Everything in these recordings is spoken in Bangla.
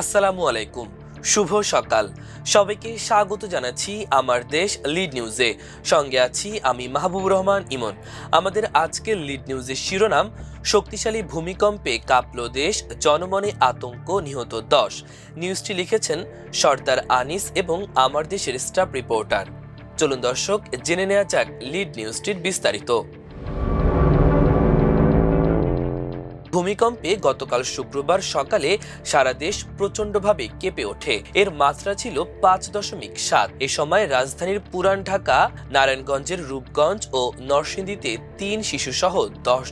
আসসালামু আলাইকুম। শুভ সকাল। সবাইকে স্বাগত জানাচ্ছি আমার দেশ লিড নিউজে। সঙ্গে আছি আমি মাহবুব রহমান ইমন। আমাদের আজকের লিড নিউজের শিরোনাম, শক্তিশালী ভূমিকম্পে কাঁপল দেশ, জনমনে আতঙ্ক নিহত দশ। নিউজটি লিখেছেন সর্দার আনিস এবং আমার দেশের স্টাফ রিপোর্টার। চলুন দর্শক, জেনে নেওয়া যাক লিড নিউজটির বিস্তারিত। ভূমিকম্পে গতকাল শুক্রবার সকালে সারা দেশ প্রচণ্ডভাবে কেঁপে ওঠে। এর মাত্রা ছিল পাঁচ দশমিক সাত। এ সময় রাজধানীর পুরান ঢাকা, নারায়ণগঞ্জের রূপগঞ্জ ও নরসিংদীতে তিন শিশুসহ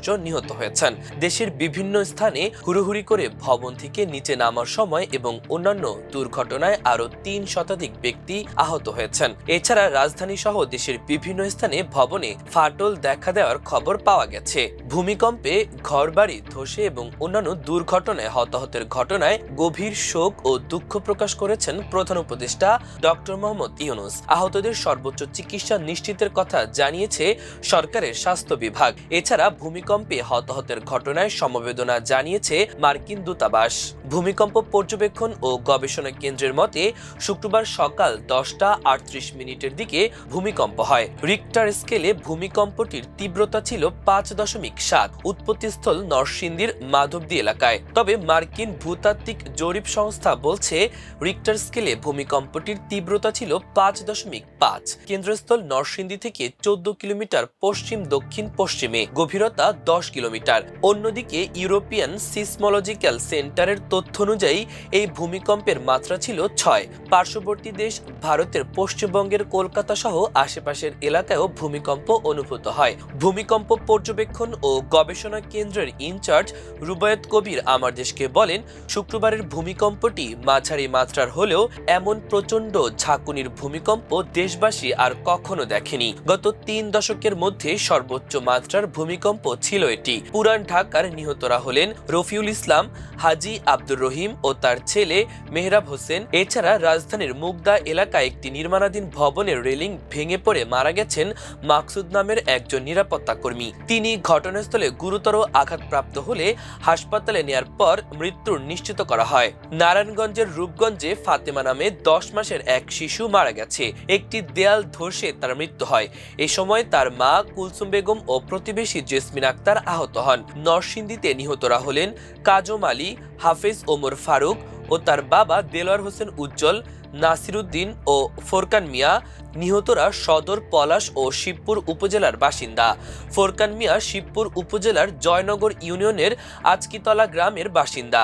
জন নিহত হয়েছেন। দেশের বিভিন্ন স্থানে হুড়োহুড়ি করে ভবন থেকে নিচে নামার সময় এবং অন্যান্য দুর্ঘটনায় আরও তিন শতাধিক ব্যক্তি আহত হয়েছেন। এছাড়া রাজধানী সহ দেশের বিভিন্ন স্থানে ভবনে ফাটল দেখা দেওয়ার খবর পাওয়া গেছে। ভূমিকম্পে ঘরবাড়ি, ধসে এবং অন্যান্য দুর্ঘটনায় হতাহতের ঘটনায় গভীর শোক ও দুঃখ প্রকাশ করেছেন প্রধান উপদেষ্টা ডক্টর মোহাম্মদ ইউনুস। আহতদের সর্বোচ্চ চিকিৎসা নিশ্চিতের কথা জানিয়েছে সরকারের স্বাস্থ্য বিভাগ। এছাড়া ভূমিকম্পে হতাহতের ঘটনায় সমবেদনা জানিয়েছে মার্কিন দূতাবাস। ভূমিকম্প পর্যবেক্ষণ ও গবেষণা কেন্দ্রের মতে, শুক্রবার সকাল দশটা আটত্রিশ মিনিটের দিকে ভূমিকম্প হয়। রিক্টার স্কেলে ভূমিকম্পটির তীব্রতা ছিল পাঁচ দশমিক সাত, উৎপত্তিস্থল নরসিংদীর মাধবদী এলাকায়। তবে মার্কিন ভূতাত্ত্বিক জরিপ সংস্থা বলছে, রিক্টার স্কেলে ভূমিকম্পটির তীব্রতা ছিল পাঁচ দশমিক পাঁচ। কেন্দ্রস্থল নরসিংদী থেকে চোদ্দ কিলোমিটার পশ্চিম দক্ষিণ পশ্চিমে গভীরতা দশ কিলোমিটার। অন্যদিকে ইউরোপিয়ান সিসমোলজিক্যাল সেন্টারের তথ্য অনুযায়ী, এই ভূমিকম্পের মাত্রা ছিল ছয়। পার্শ্ববর্তী দেশ ভারতের পশ্চিমবঙ্গের কলকাতা সহ আশেপাশের এলাকায়ও ভূমিকম্প অনুভূত হয়। ভূমিকম্প পর্যবেক্ষণ ও গবেষণা কেন্দ্রের ইনচার্জ রুবায়ত কবির আমার দেশকে বলেন, শুক্রবারের ভূমিকম্পটি মাঝারি মাত্রার হলেও এমন প্রচণ্ড ঝাঁকুনির ভূমিকম্প দেশবাসী আর কখনো দেখেনি। গত তিন দশকের মধ্যে সর্বোচ্চ মাত্রার ভূমিকম্প ছিল এটি। পুরান ঢাকার নিহতরা হলেন রফিউল ইসলাম, হাজি আব্দুর রহিম ও তার ছেলে মেহরাব হোসেন। এছাড়া রাজধানীর মুগদা এলাকায় একটি নির্মাণাধীন ভবনের রেলিং ভেঙে পড়ে মারা গেছেন মাকসুদ নামের একজন নিরাপত্তা কর্মী। তিনি ঘটনাস্থলে গুরুতর আঘাতপ্রাপ্ত হলে হাসপাতালে নেয়ার পর মৃত্যুর নিশ্চিত করা হয়। নারায়ণগঞ্জের রূপগঞ্জে ফাতেমা নামে দশ মাসের এক শিশু মারা গেছে। একটি দেয়াল ধসে তার মৃত্যু হয়। এ সময় তার মা কুলসুম বেগম ও প্রতিবেশী জেসমিন আক্তার আহত হন। নরসিংদীতে নিহতরা হলেন কাজম আলী, হাফেজ ওমর ফারুক ও তার বাবা দেলোয়ার হোসেন উজ্জ্বল, নাসিরুদ্দিন ও ফোরকান মিয়া। নিহতরা সদর পলাশ ও শিবপুর উপজেলার বাসিন্দা। ফোরকান মিয়া শিবপুর উপজেলার জয়নগর ইউনিয়নের আজকিতলা গ্রামের বাসিন্দা।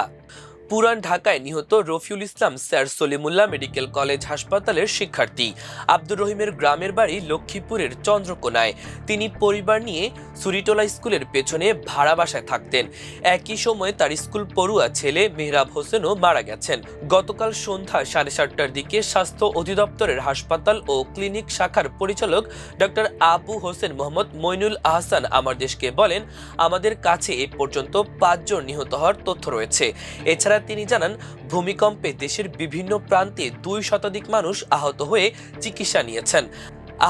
পুরান ঢাকায় নিহত Rafiul Islam, sir Salimullah medical college হাসপাতালের শিক্ষার্থী। আব্দুর রহিমের গ্রামের বাড়ি লক্ষ্মীপুরের চন্দ্রকোনায়। তিনি পরিবার নিয়ে সুরিটোলা স্কুলের পেছনে ভাড়া বাসায় থাকতেন। একই সময় তার স্কুল পড়ুয়া ছেলে মেহরাব হোসেনও মারা গেছেন। গতকাল সন্ধ্যা সাড়ে সাতটার দিকে স্বাস্থ্য অধিদপ্তরের হাসপাতাল ও ক্লিনিক শাখার পরিচালক ডক্টর আবু হোসেন মোহাম্মদ মইনুল আহসান আমার দেশকে বলেন, আমাদের কাছে এ পর্যন্ত পাঁচজন নিহত হওয়ার তথ্য রয়েছে। এছাড়া তিনি জানান, ভূমিকম্পে দেশের বিভিন্ন প্রান্তে দুই শতাধিক মানুষ আহত হয়ে চিকিৎসা নিয়েছেন।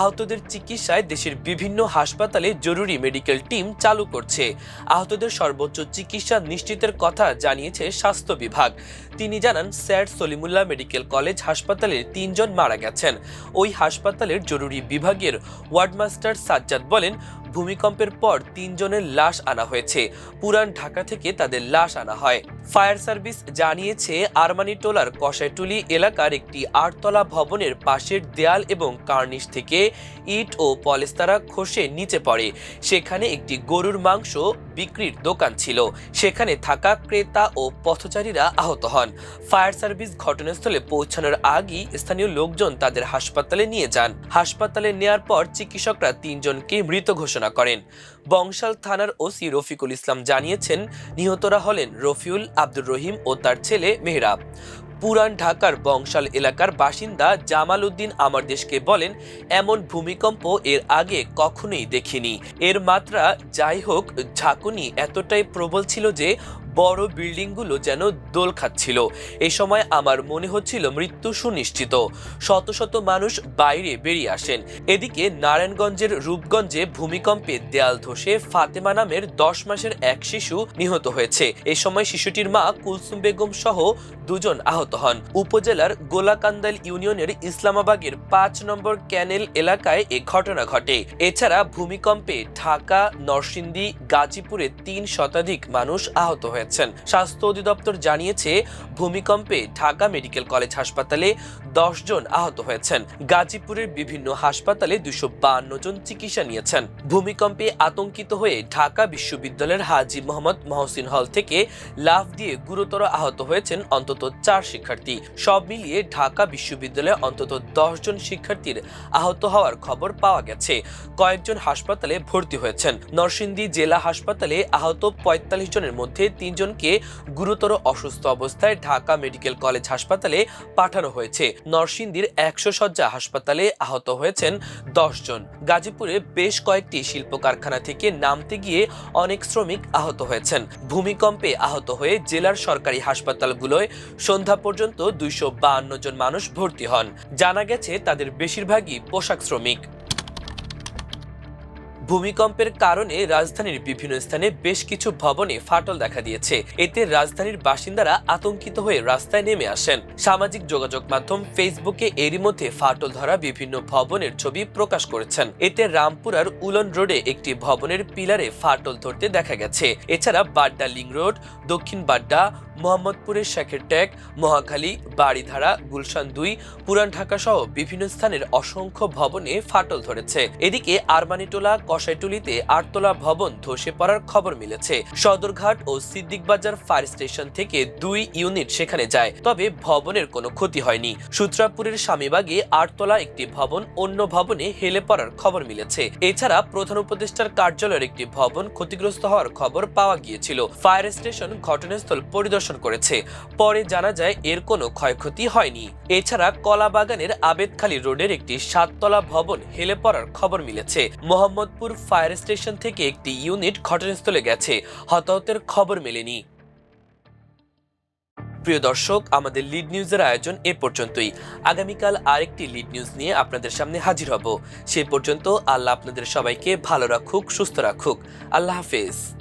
আহতদের চিকিৎসায় দেশের বিভিন্ন হাসপাতালে জরুরি মেডিকেল টিম চালু করছে। আহতদের সর্বোচ্চ চিকিৎসা নিশ্চিতের কথা জানিয়েছে স্বাস্থ্য বিভাগ। তিনি জানান, স্যার সলিমুল্লাহ মেডিকেল কলেজ হাসপাতালে তিনজন মারা গেছেন। ওই হাসপাতালের জরুরি বিভাগের ওয়ার্ডমাস্টার সাজ্জাদ বলেন ভূমিকম্পের পর তিনজনের লাশ আনা হয়েছে। পুরান ঢাকা থেকে তাদের লাশ আনা হয়। ফায়ার সার্ভিস জানিয়েছে আরমানিটোলার কষাইটুলি এলাকার একটি আটতলা ভবনের পাশের দেয়াল এবং কার্নিশ থেকে ইট ও পলেস্তারা খসে নিচে পড়ে। সেখানে একটি গরুর মাংস বিক্রির দোকান ছিল। সেখানে থাকা ক্রেতা ও পথচারীরা আহত হন। ফায়ার সার্ভিস ঘটনাস্থলে পৌঁছানোর আগেই স্থানীয় লোকজন তাদের হাসপাতালে নিয়ে যান। হাসপাতালে নেয়ার পর চিকিৎসকরা তিনজনকে মৃত ঘোষণা করেন। বংশাল থানার ওসি রফিকুল ইসলাম জানিয়েছেন, নিহতরা হলেন রফিউল আব্দুর রহিম ও তার ছেলে মেহরাব। পুরান ঢাকার বংশাল এলাকার বাসিন্দা জামাল উদ্দিন আমার দেশকে বলেন, এমন ভূমিকম্প এর আগে কখনোই দেখিনি। এর মাত্রা যাই হোক, ঝাঁকুনি এতটাই প্রবল ছিল যে বড় বিল্ডিংগুলো যেন দোল খাচ্ছিল। এ সময় আমার মনে হচ্ছিল মৃত্যু সুনিশ্চিত। শত শত মানুষ বাইরে বেরিয়ে আসেন। এদিকে নারায়ণগঞ্জের রূপগঞ্জে ভূমিকম্পে দেয়াল ধসে ফাতেমা নামের দশ মাসের এক শিশু নিহত হয়েছে। এ সময় শিশুটির মা কুলসুম বেগম সহ দুজন আহত হন। উপজেলার গোলাকান্দাল ইউনিয়নের ইসলামাবাগের পাঁচ নম্বর ক্যানেল এলাকায় এ ঘটনা ঘটে। এছাড়া ভূমিকম্পে ঢাকা, নরসিংদী, গাজীপুরে তিন শতাধিক মানুষ আহত হয়েছেন স্বাস্থ্য অধিদপ্তর জানিয়েছে, ভূমিকম্পে ঢাকা মেডিকেল কলেজ হাসপাতালে দশ জন আহত হয়েছেন। গাজীপুরের বিভিন্ন হাসপাতালে দুশো জন চিকিৎসা নিয়েছেন। ভূমিকম্পে আতঙ্কিত হয়ে ঢাকা বিশ্ববিদ্যালয়ের হাজি মোহাম্মদ মহসিন হল থেকে লাফ দিয়ে গুরুতর আহত হয়েছেন অন্তত চার শিক্ষার্থী। সব মিলিয়ে ঢাকা বিশ্ববিদ্যালয়ে অন্তত দশ জন শিক্ষার্থীর আহত হওয়ার খবর পাওয়া গেছে। কয়েকজন হাসপাতালে ভর্তি হয়েছেন। নরসিংদী জেলা হাসপাতালে আহত পঁয়তাল্লিশ জনের মধ্যে তিনজনকে গুরুতর অসুস্থ অবস্থায় ঢাকা মেডিকেল কলেজ হাসপাতালে পাঠানো হয়েছে। নরসিংদীর একশো শয্যা হাসপাতালে আহত হয়েছেন জন গাজীপুরে বেশ কয়েকটি শিল্প কারখানা থেকে নামতে গিয়ে অনেক শ্রমিক আহত হয়েছেন। ভূমিকম্পে আহত হয়ে জেলার সরকারি হাসপাতালগুলোয় সন্ধ্যা পর্যন্ত দুইশো জন মানুষ ভর্তি হন। জানা গেছে, তাদের বেশিরভাগই পোশাক শ্রমিক। ভূমিকম্পের কারণে রাজধানীর বিভিন্ন স্থানে বেশ কিছু ভবনে ফাটল দেখা দিয়েছে। এতে রাজধানীর বাসিন্দারা আতঙ্কিত হয়ে রাস্তায় নেমে আসেন। সামাজিক যোগাযোগ মাধ্যম ফেসবুকে এরই মধ্যে ফাটল ধরা বিভিন্ন ভবনের ছবি প্রকাশ করেছেন। এতে রামপুরার উলন রোডে একটি ভবনের পিলারে ফাটল ধরতে দেখা গেছে। এছাড়া বাড্ডা লিং রোড, দক্ষিণ বাড্ডা মোহাম্মদপুরের শেখের ট্যাগ, মহাখালী, বাড়িধারা, গুলশান দুই, পুরান ঢাকা সহ বিভিন্ন স্থানের অসংখ্য ভবনে ফাটল ধরেছে। এদিকে আরমানিটোলা কষাইটুলিতে আটতলা ভবন ধসে পড়ার খবর মিলেছে। সদরঘাট ও সিদ্দিক বাজার ফায়ার স্টেশন থেকে দুই ইউনিট সেখানে যায়, তবে ভবনের কোনো ক্ষতি হয়নি। সূত্রাপুরের স্বামীবাগে আটতলা একটি ভবন অন্য ভবনে হেলে পড়ার খবর মিলেছে। এছাড়া প্রধান উপদেষ্টার কার্যালয়ের একটি ভবন ক্ষতিগ্রস্ত হওয়ার খবর পাওয়া গিয়েছিল। ফায়ার স্টেশন ঘটনাস্থল পরিদর্শন করেছে। পরে জানা যায়, এর কোনো ক্ষয়ক্ষতি হয়নি। এছাড়া কলাবাগানের আবেদখালী রোডের একটি সাততলা ভবন হেলে পড়ার খবর মিলেছে। মোহাম্মদপুর ফায়ার স্টেশন থেকে একটি ইউনিট ঘটনাস্থলে গেছে। হতাহতের খবর মেলেনি। প্রিয় দর্শক, আমাদের লিড নিউজের আয়োজন এ পর্যন্তই। আগামীকাল আরেকটি লিড নিউজ নিয়ে আপনাদের সামনে হাজির হব। সে পর্যন্ত আল্লাহ আপনাদের সবাইকে ভালো রাখুক, সুস্থ রাখুক। আল্লাহ হাফেজ।